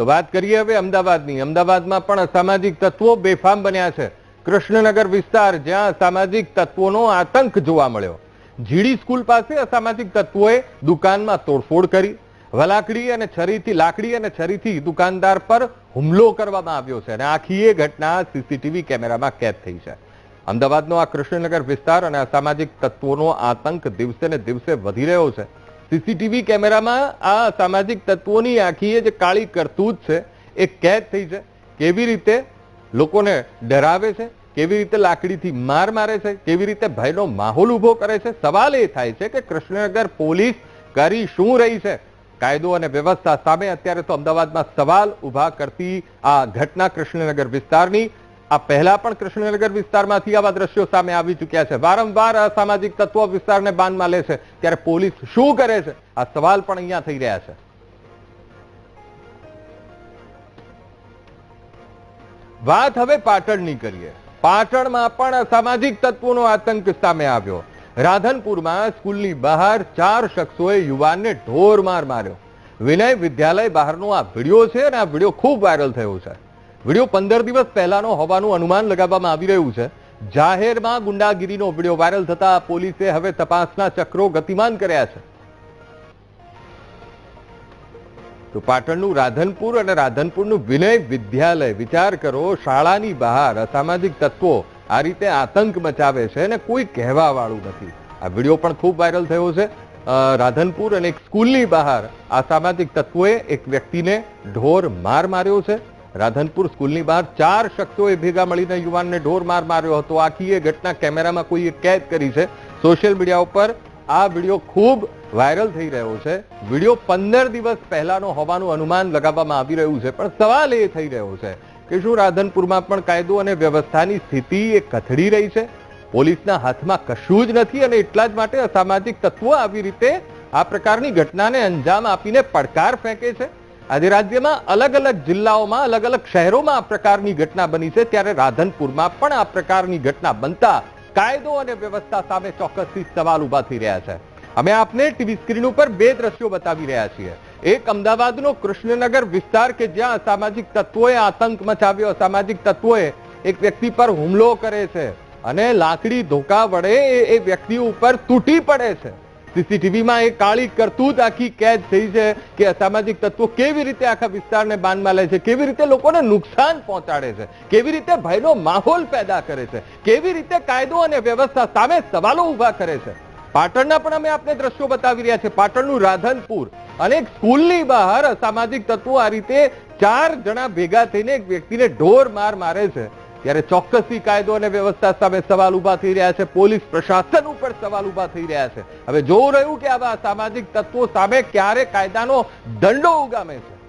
તો વાત કરીએ હવે અમદાવાદની. અમદાવાદમાં પણ અસામાજિક તત્વો બેફામ બન્યા છે. કૃષ્ણનગર વિસ્તાર જ્યાં અસામાજિક તત્વોનો આતંક જોવા મળ્યો. જીડી સ્કૂલ પાસે અસામાજિક તત્વોએ દુકાનમાં તોડફોડ કરી. વલાકડી અને છરીથી લાકડી અને છરીથી દુકાનદાર પર હુમલો કરવામાં આવ્યો છે અને આખી એ ઘટના સીસીટીવી કેમેરામાં કેદ થઈ છે. અમદાવાદનો આ કૃષ્ણનગર વિસ્તાર અને અસામાજિક તત્વોનો આતંક દિવસે ને દિવસે વધી રહ્યો છે. સીસીટીવી કેમેરામાં આ સામાજિક તત્વોની આખી જે કાળી કરતૂત છે, એ કેદ થઈ છે. કેવી રીતે લોકોને ડરાવે છે, કેવી રીતે લાકડીથી માર મારે છે, કેવી રીતે ભયનો માહોલ ઊભો કરે છે? સવાલ એ થાય છે કે કૃષ્ણનગર પોલીસ કરી શું રહી છે? કાયદો અને વ્યવસ્થા સામે અત્યારે તો અમદાવાદમાં સવાલ ઊભા કરતી આ ઘટના કૃષ્ણનગર વિસ્તારની આ પહેલા પણ કૃષ્ણનગર વિસ્તારમાંથી આવા દ્રશ્યો સામે આવી ચૂક્યા છે. વારંવાર અસામાજિક તત્વો વિસ્તારને બાનમાં લે છે. ત્યારે પોલીસ શું કરે છે? આ સવાલ પણ અહીંયા થઈ રહ્યા છે. વાત હવે પાટણની કરીએ. પાટણમાં પણ અસામાજિક તત્વોનો આતંક સામે આવ્યો. રાધનપુરમાં સ્કૂલની બહાર ચાર શખ્સોએ યુવાનને ઢોર માર માર્યો. વિનય વિદ્યાલય બહારનો આ વીડિયો છે અને આ વીડિયો ખૂબ વાયરલ થયો છે. વીડિયો પંદર દિવસ પહેલાનો હોવાનું અનુમાન લગાવવામાં આવી રહ્યું છે. જાહેરમાં ગુંડાગીરીનો વીડિયો વાયરલ થતા પોલીસે હવે તપાસના ચક્રો ગતિમાન કર્યા છે. તો પાટણનું રાધનપુર અને રાધનપુરનું વિનય વિદ્યાલય, વિચાર કરો, શાળાની બહાર અસામાજિક તત્વો આ રીતે આતંક મચાવે છે અને કોઈ કહેવા વાળું નથી. આ વીડિયો પણ ખૂબ વાયરલ થયો છે. રાધનપુર અને એક સ્કૂલની બહાર અસામાજિક તત્વોએ એક વ્યક્તિને ઢોર માર માર્યો છે. રાધનપુર સ્કૂલની બહાર ચાર શખ્સોએ ભેગા મળીને યુવાનને ઢોર માર માર્યો હતો. આખી એ ઘટના કેમેરામાં કોઈએ કેદ કરી છે. સોશિયલ મીડિયા ઉપર આ વીડિયો ખૂબ વાયરલ થઈ રહ્યો છે. વીડિયો પંદર દિવસ પહેલાનો હોવાનું અનુમાન લગાવવામાં આવી રહ્યું છે, પણ સવાલ એ થઈ રહ્યો છે કે શું રાધનપુરમાં પણ કાયદો અને વ્યવસ્થાની સ્થિતિ એ કથળી રહી છે? પોલીસના હાથમાં કશું જ નથી અને એટલા જ માટે અસામાજિક તત્વો આવી રીતે આ પ્રકારની ઘટનાને અંજામ આપીને પડકાર ફેંકે છે? આજે રાજ્યમાં અલગ અલગ જિલ્લાઓમાં, અલગ અલગ શહેરોમાં આ પ્રકારની ઘટના બની છે. ત્યારે રાધનપુરમાં પણ આ પ્રકારની ઘટના બનતા કાયદો અને વ્યવસ્થા સામે ચોક્કસથી સવાલ ઊભા થઈ રહ્યા છે. અમે આપને ટીવી સ્ક્રીન ઉપર બે દ્રશ્યો બતાવી રહ્યા છીએ. એક અમદાવાદનો કૃષ્ણનગર વિસ્તાર કે જ્યાં અસામાજિક તત્વોએ આતંક મચાવ્યો, અસામાજિક તત્વોએ એક વ્યક્તિ પર હુમલો કરે છે અને લાકડી ધોકા વડે એ- વ્યક્તિ ઉપર તૂટી પડે છે. સીસીટીવીમાં એ કાળી કરતૂત આખી કેદ થઈ છે કે અસામાજિક તત્વો કેવી રીતે આખા વિસ્તારને બાનમાં લે છે? કેવી રીતે લોકોને નુકસાન પહોંચાડે છે? કેવી રીતે ભયનો માહોલ પેદા કરે છે? કેવી રીતે કાયદો અને વ્યવસ્થા સામે સવાલો ઊભા કરે છે? પાટણના પણ અમે આપને દ્રશ્યો બતાવી રહ્યા છે પાટણનું રાધનપુર અને એક સ્કૂલની બહાર અસામાજિક તત્વો આ રીતે ચાર જણા ભેગા થઈને એક વ્યક્તિને ઢોર માર મારે છે. ત્યારે ચોક્કસથી કાયદો અને વ્યવસ્થા સામે સવાલ ઊભા થઈ રહ્યા છે. પોલીસ પ્રશાસન ઉપર સવાલ ઊભા થઈ રહ્યા છે. હવે જોવું રહ્યું કે આવા સામાજિક તત્વો સામે ક્યારે કાયદાનો દંડો ઉગામે છે.